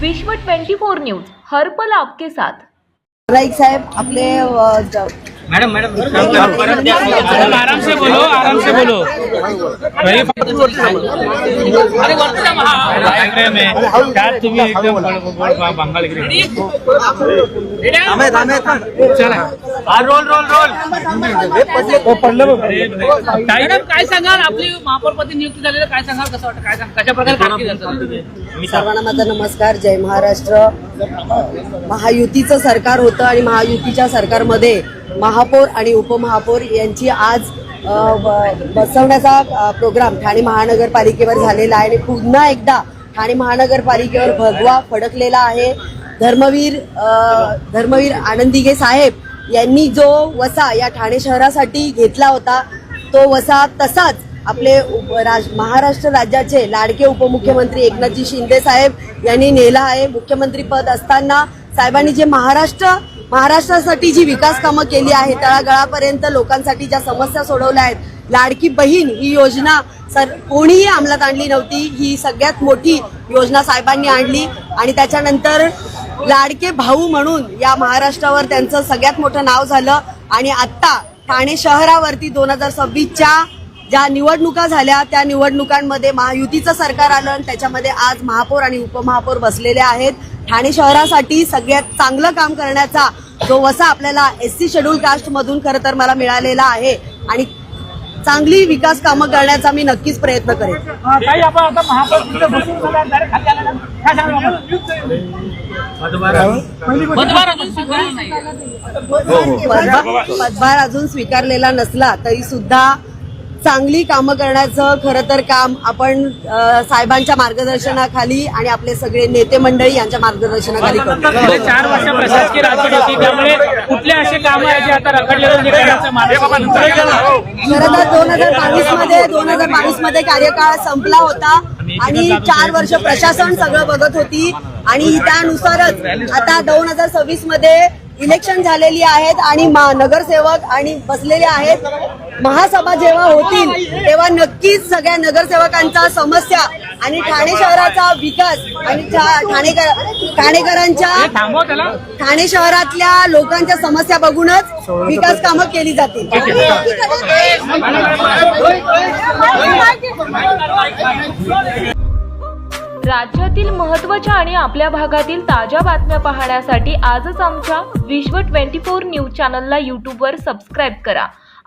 विश्व 24 न्यूज हर्पल आपके साथ. नाईक साहेब आपले मैडम मैडम आराम से बोलो आराम से बोलो अरे वरती में काय तुम्ही एकदम गोड- गोड बंगाल चला. Role role role. मॅडम काय सांगाल? आपली महापौरपदी नियुक्ती झालेलं काय सांगाल? कसं वाटतं? काय सांग कशा प्रकारे? सर्वांना माझा नमस्कार. जय महाराष्ट्र. महायुतीचं सरकार होतं आणि महायुतीच्या सरकारमध्ये महापौर आणि उपमहापौर यांची आज बसवण्याचा प्रोग्राम ठाणे महानगरपालिकेवर झालेला आहे. आणि पुन्हा एकदा ठाणे महानगरपालिकेवर भगवा फडकलेला आहे. धर्मवीर धर्मवीर आनंदिगे साहेब यांनी जो वसा या ठाणे शहरासाठी घेतला होता तो वसा तसाच आपले उप- राज- महाराष्ट्र राज्याचे लाडके उपमुख्यमंत्री एकनाथजी शिंदे साहेब यांनी नेला आहे. मुख्यमंत्री पद असताना साहेबांनी जे महाराष्ट्र महाराष्ट्रासाठी जी विकास कामं केली आहे तळागळापर्यंत लोकांसाठी ज्या समस्या सोडवल्या आहेत लाडकी बहीण ही योजना सर कोणीही अंमलात आणली नव्हती ही सगळ्यात मोठी योजना साहेबांनी आणली. आणि त्याच्यानंतर लाडके भाऊ म्हणून या महाराष्ट्रावर त्यांचं सगळ्यात मोठं नाव झालं. आणि आत्ता ठाणे शहरावरती दोन हजार सव्वीसच्या ज्या निवडणुका झाल्या त्या निवडणुकांमध्ये महायुतीचं सरकार आलं आणि त्याच्यामध्ये आज महापौर आणि उपमहापौर बसलेले आहेत. ठाणे शहरासाठी सगळ्यात चांगलं काम करण्याचा जो वसा आपल्याला एस सी शेड्यूल कास्ट मधून खरं तर मला मिळालेला आहे. आणि चांगली विकास कामं करण्याचा मी नक्कीच प्रयत्न करेन. पदभार अजून स्वीकारलेला नसला तरी सुद्धा चांगली कामं करण्याचं खरं तर काम आपण साहेबांच्या मार्गदर्शनाखाली आणि आपले सगळे नेते मंडळी यांच्या मार्गदर्शनाखाली करतो. चार वर्ष प्रशासकीय राजवट होती त्यामुळे कुठले असे काम आहे जे आता खरं तर दोन हजार बावीसमध्ये दोन हजार बावीसमध्ये कार्यकाळ संपला होता आणि चार वर्ष प्रशासन सगळं बघत होती आणि त्यानुसारच आता दोन हजार सव्वीसमध्ये इलेक्शन झालेली आहेत आणि नगरसेवक आणि बसलेले आहेत. महासभा जेव्हा होतील तेव्हा नक्कीच सगळ्या नगरसेवकांच्या समस्या आणि ठाणे शहराचा विकास आणि ठाणेकर ठाणेकरांच्या थांबव त्याला. ठाणे शहरातल्या लोकांच्या समस्या बघूनच विकास कामं केली जातील. राज्यातील महत्त्वाच्या आणि आपल्या भागातील ताज्या बातम्या पाहण्यासाठी आजच आमच्या विश्व 24 न्यूज चॅनलला यूट्यूबवर सबस्क्राईब करा.